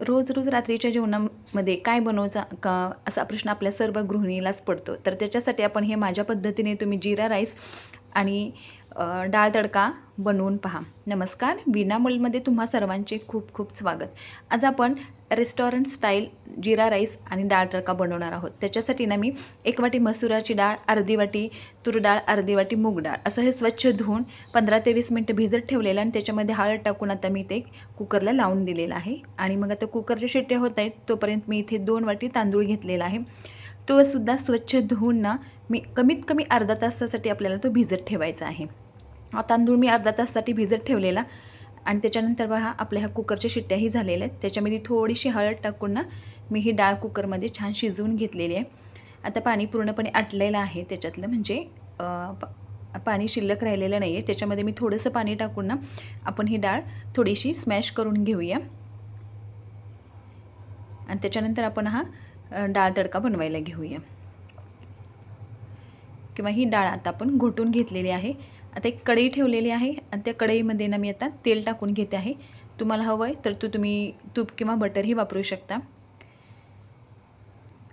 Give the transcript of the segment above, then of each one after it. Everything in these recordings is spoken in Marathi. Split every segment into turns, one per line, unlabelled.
रोज रोज रात्रीच्या जेवणामध्ये काय बनवायचा का असा प्रश्न आपल्या सर्व गृहिणीलाच पडतो. तर त्याच्यासाठी आपण हे माझ्या पद्धतीने तुम्ही जिरा राईस आणि डाळ तडका बनवून पहा. नमस्कार विनामूलमध्ये तुम्हा सर्वांचे खूप खूप स्वागत. आज आपण रेस्टॉरंट स्टाईल जिरा राईस आणि डाळ तडका बनवणार आहोत. त्याच्यासाठी ना मी एक वाटी मसुराची डाळ अर्धी वाटी तूर डाळ अर्धी वाटी मूग डाळ असं हे स्वच्छ धुवून पंधरा ते वीस मिनटं भिजत ठेवलेलं आणि त्याच्यामध्ये हळद टाकून आता मी ते कुकरला लावून दिलेलं आहे. आणि मग आता कुकरच्या शिट्ट्या होत आहेत तोपर्यंत मी इथे दोन वाटी तांदूळ घेतलेला आहे. तो सुद्धा स्वच्छ धुवून ना मी कमीत कमी अर्धा तासासाठी आपल्याला तो भिजत ठेवायचा आहे. हा तांदूळ मी अर्धा तासासाठी भिजत ठेवलेला आणि त्याच्यानंतर बघा आपल्या ह्या कुकरच्या शिट्ट्याही झालेल्या आहेत. त्याच्यामध्ये थोडीशी हळद टाकून ना मी ही डाळ कुकरमध्ये छान शिजवून घेतलेली आहे. आता पाणी पूर्णपणे आटलेलं आहे. त्याच्यातलं म्हणजे प- पाणी शिल्लक राहिलेलं नाही आहे त्याच्यामध्ये मी थोडंसं पाणी टाकून ना आपण ही डाळ थोडीशी स्मॅश करून घेऊया. आणि त्याच्यानंतर आपण हा डाळ तडका बनवायला घेऊया. किंवा ही डाळ आता आपण घोटून घेतलेली आहे. आता एक कढई ठेवलेली आहे आणि त्या कढईमध्ये ना मी आता तेल टाकून घेते आहे. तुम्हाला हवं आहे तर तू तुम्ही तूप किंवा बटरही वापरू शकता.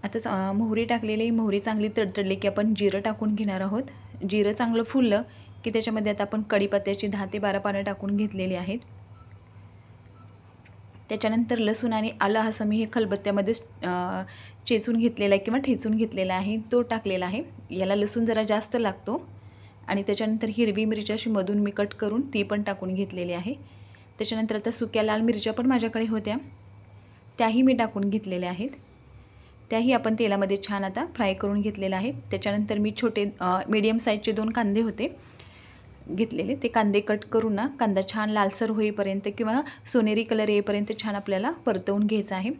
आता मोहरी टाकलेली मोहरी चांगली तडतडली की आपण जिरं टाकून घेणार आहोत. जिरं चांगलं फुललं की त्याच्यामध्ये आता आपण कढीपत्त्याची दहा ते बारा पानं टाकून घेतलेली आहेत. त्याच्यानंतर लसूण आणि आलं असं मी हे खलबत्त्यामध्येच चेचून घेतलेला आहे किंवा ठेचून घेतलेला आहे तो टाकलेला आहे. याला लसूण जरा जास्त लागतो आणि त्याच्यानंतर हिरवी मिरची अशी मधून मी कट करून ती पण टाकून घेतलेली आहे. त्याच्यानंतर आता सुक्या लाल मिरच्या पण माझ्याकडे होत्या. त्याही मी टाकून घेतलेल्या आहेत. त्याही आपण तेलामध्ये छान आता फ्राय करून घेतलेल्या आहेत त्याच्यानंतर मी छोटे मीडियम साईजचे दोन कांदे होते. घेतलेले. ते कांदे कट करून ना. कांदा छान लालसर होईपर्यंत किंवा सोनेरी कलर येईपर्यंत छान आपल्याला परतवून घ्यायचा आहे.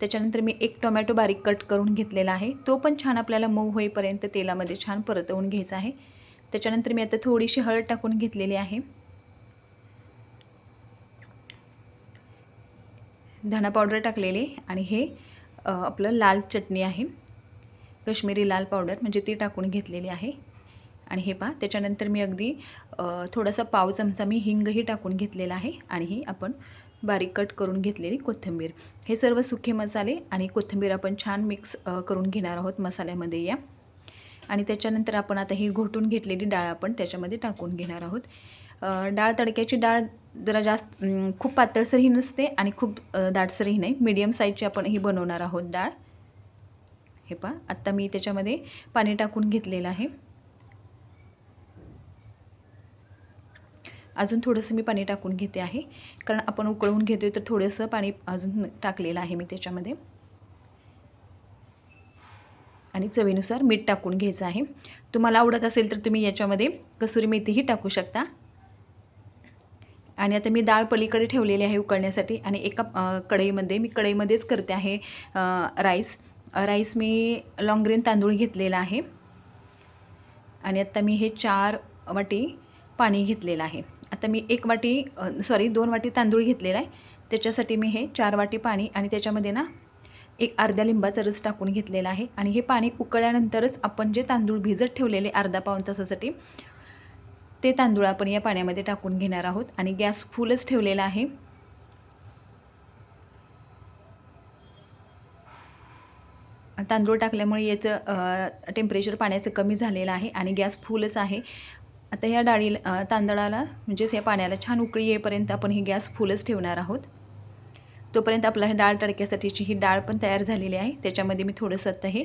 त्याच्यानंतर मी एक टोमॅटो बारीक कट करून घेतलेला आहे. तो पण छान आपल्याला मऊ होईपर्यंत तेलामध्ये छान परतवून घ्यायचा आहे. त्याच्यानंतर मी आता थोडीशी हळद टाकून घेतलेली आहे. धणा पावडर टाकलेली आणि हे आपलं लाल चटणी आहे. कश्मीरी लाल पावडर म्हणजे ती टाकून घेतलेली आहे. आणि हे पहा त्याच्यानंतर मी अगदी थोडासा पाव चमचा मी हिंगही टाकून घेतलेला आहे आणि ही आपण बारीक कट करून घेतलेली कोथिंबीर. हे सर्व सुखे मसाले आणि कोथिंबीर आपण छान मिक्स करून घेणार आहोत मसाल्यामध्ये या. आणि त्याच्यानंतर आपण आता ही घोटून घेतलेली डाळ आपण त्याच्यामध्ये टाकून घेणार आहोत. डाळ तडक्याची डाळ जरा जास्त खूप पातळसरही नसते आणि खूप दाटसरही नाही. मीडियम साईजची आपण ही बनवणार आहोत डाळ. हे पहा आत्ता मी त्याच्यामध्ये पाणी टाकून घेतलेलं आहे. अजून थोडंसं मी पाणी टाकून घेते आहे. कारण आपण उकळवून घेतोय तर थोडंसं पाणी अजून टाकलेलं आहे मी त्याच्यामध्ये. आणि चवीनुसार मीठ टाकून घ्यायचं आहे. तुम्हाला आवडत असेल तर तुम्ही याच्यामध्ये कसुरी मेथीही टाकू शकता. आणि आता मी डाळ पलीकडे ठेवलेली आहे उकळण्यासाठी आणि एका कढईमध्ये मी कढईमध्येच करते आहे राईस. राईस मी लॉंग ग्रेन तांदूळ घेतलेला आहे. आणि आत्ता मी हे चार वाटी पाणी घेतलेलं आहे. आता मी एक वाटी सॉरी दोन वाटी तांदूळ घेतलेला आहे. त्याच्यासाठी मी हे चार वाटी पाणी आणि त्याच्यामध्ये ना एक अर्ध्या लिंबाचा रस टाकून घेतलेला आहे. आणि हे पाणी उकळल्यानंतरच आपण जे तांदूळ भिजत ठेवलेले अर्धा पाऊण तासासाठी ते तांदूळ आपण या पाण्यामध्ये टाकून घेणार आहोत. आणि गॅस फुलच ठेवलेला आहे. तांदूळ टाकल्यामुळे याचं टेम्परेचर पाण्याचं कमी झालेलं आहे आणि गॅस फुलच आहे. आता या डाळीला तांदळाला म्हणजेच या पाण्याला छान उकळी येईपर्यंत आपण ही गॅस फुलच ठेवणार आहोत. तोपर्यंत आपला हे डाळ तडक्यासाठीची ही डाळ पण तयार झालेली आहे. त्याच्यामध्ये मी थोडंसं आता हे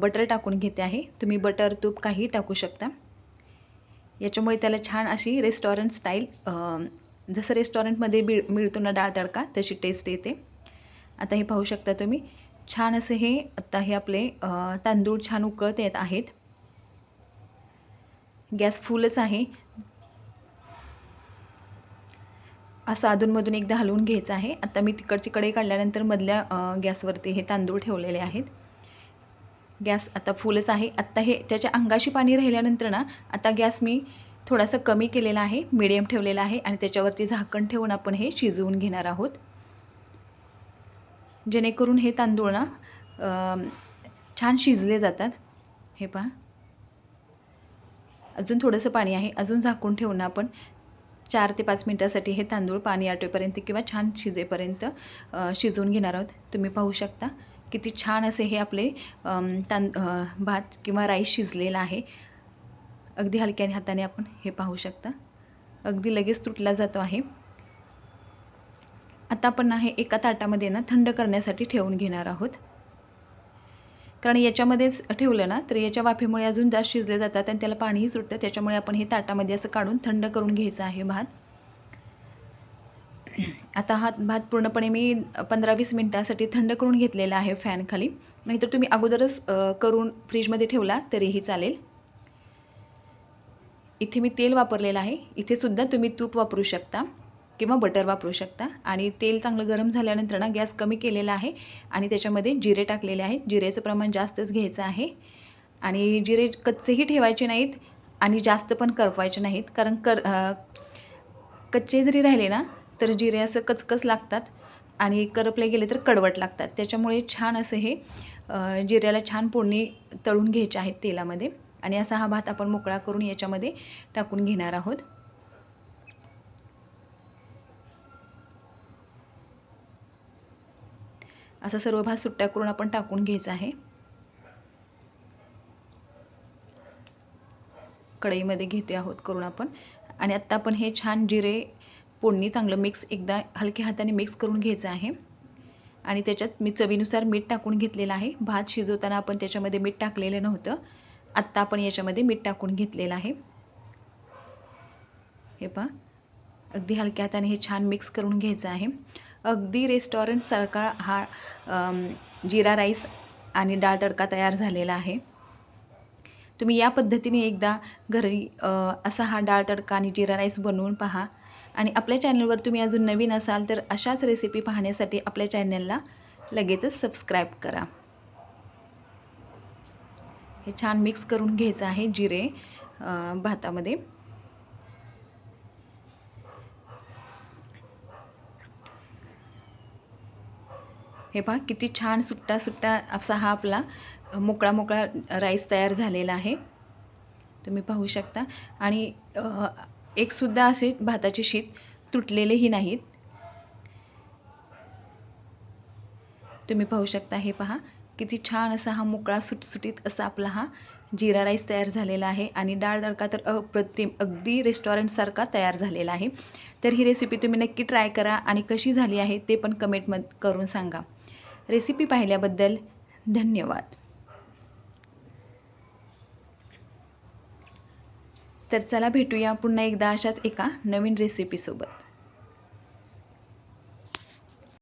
बटर टाकून घेते आहे. तुम्ही बटर तूप काहीही टाकू शकता. याच्यामुळे त्याला छान अशी रेस्टॉरंट स्टाईल जसं रेस्टॉरंटमध्ये मिळ मिळतो ना डाळ तडका तशी टेस्ट येते. आता हे पाहू शकता तुम्ही छान असं हे आत्ता हे आपले तांदूळ छान उकळत येत आहेत. गॅस फुलच आहे. असं अधूनमधून एकदा हलवून घ्यायचं आहे. आता मी तिकडची कढई काढल्यानंतर मधल्या गॅसवरती हे तांदूळ ठेवलेले आहेत. गॅस आता फुलच आहे. आत्ता हे त्याच्या अंगाशी पाणी राहिल्यानंतर ना आता गॅस मी थोडासा कमी केलेला आहे. मिडियम ठेवलेला आहे आणि त्याच्यावरती झाकण ठेवून आपण हे शिजवून घेणार आहोत. जेणेकरून हे तांदूळ ना छान शिजले जातात. हे पहा. अजून थोडंसं पाणी आहे. अजून झाकून ठेवून आपण. चार ते पाच मिनटासाठी हे तांदूळ पाणी आटेपर्यंत किंवा छान शिजेपर्यंत शिजवून घेणार आहोत. तुम्ही पाहू शकता. किती छान असे हे आपले अम, तां भात किंवा राईस शिजलेला आहे. अगदी हलक्याने हाताने आपण हे पाहू शकता. अगदी लगेच तुटला जातो आहे. आता आपण ना हे एका ताटामध्ये ना थंड करण्यासाठी ठेवून घेणार आहोत. कारण याच्यामध्येच ठेवलं ना तर याच्या वाफेमुळे अजून जास्त शिजले जातात आणि त्याला पाणीही सुटतं. त्याच्यामुळे आपण हे ताटामध्ये असं काढून थंड करून घ्यायचं आहे भात. आता हा भात पूर्णपणे मी पंधरा वीस मिनटासाठी थंड करून घेतलेला आहे फॅनखाली नाहीतर तुम्ही अगोदरच करून फ्रीजमध्ये ठेवला तरीही चालेल. इथे मी तेल वापरलेलं आहे. इथे सुद्धा तुम्ही तूप वापरू शकता. किंवा बटर वापरू शकता. आणि तेल चांगलं गरम झाल्यानंतर ना गॅस कमी केलेला आहे. आणि त्याच्यामध्ये जिरे टाकलेले आहेत. जिरेचं प्रमाण जास्तच घ्यायचं आहे. आणि जिरे कच्चेही ठेवायचे नाहीत आणि जास्त पण करपायचे नाहीत. कारण कर कच्चे जरी राहिले ना तर जिरे असं कचकच लागतात. आणि करपले गेले तर कडवट लागतात. त्याच्यामुळे छान असं हे जिऱ्याला छान फोडणी तळून घ्यायचे आहेत तेलामध्ये. आणि असा हा भात आपण मोकळा करून याच्यामध्ये टाकून घेणार आहोत. असा सर्व भात सुट्ट्या करून आपण टाकून घ्यायचा आहे. कढईमध्ये घेते आहोत करून आपण. आणि आत्ता आपण हे छान जिरे फोडणी चांगलं मिक्स एकदा हलक्या हाताने मिक्स करून घ्यायचं आहे. आणि त्याच्यात मी चवीनुसार मीठ टाकून घेतलेलं आहे. भात शिजवताना आपण त्याच्यामध्ये मीठ टाकलेलं नव्हतं. आत्ता आपण याच्यामध्ये मीठ टाकून घेतलेलं आहे. हे पहा. अगदी हलक्या हाताने हे छान मिक्स करून घ्यायचं आहे. अगदी रेस्टॉरंटसारखा हा जिरा राईस आणि डाळ तडका तयार झालेला आहे. तुम्ही या पद्धतीने एकदा घरी असा हा डाळ तडका आणि जिरा राईस बनवून पहा. आणि आपल्या चॅनलवर तुम्ही अजून नवीन असाल तर अशाच रेसिपी पाहण्यासाठी आपल्या चॅनलला लगेचच सबस्क्राईब करा. हे छान मिक्स करून घ्यायचं आहे जिरे भातामध्ये. हे पहा किती छान सुट्टा सुट्टा असा हा आपला मोकळा मोकळा राईस तयार झालेला आहे. तुम्ही पाहू शकता. आणि एकसुद्धा असे भाताचे शीत तुटलेलेही नाहीत. तुम्ही पाहू शकता हे पहा किती छान असा हा मोकळा सुटसुटीत असा आपला हा जिरा राईस तयार झालेला आहे. आणि डाळ तडका तर अप्रतिम अगदी रेस्टॉरंटसारखा तयार झालेला आहे. तर ही रेसिपी तुम्ही नक्की ट्राय करा आणि कशी झाली आहे ते पण कमेंटमध्ये करून सांगा. रेसिपी पाहिल्याबद्दल धन्यवाद. तर चला भेटूया पुन्हा एकदा अशाच एका नवीन रेसिपीसोबत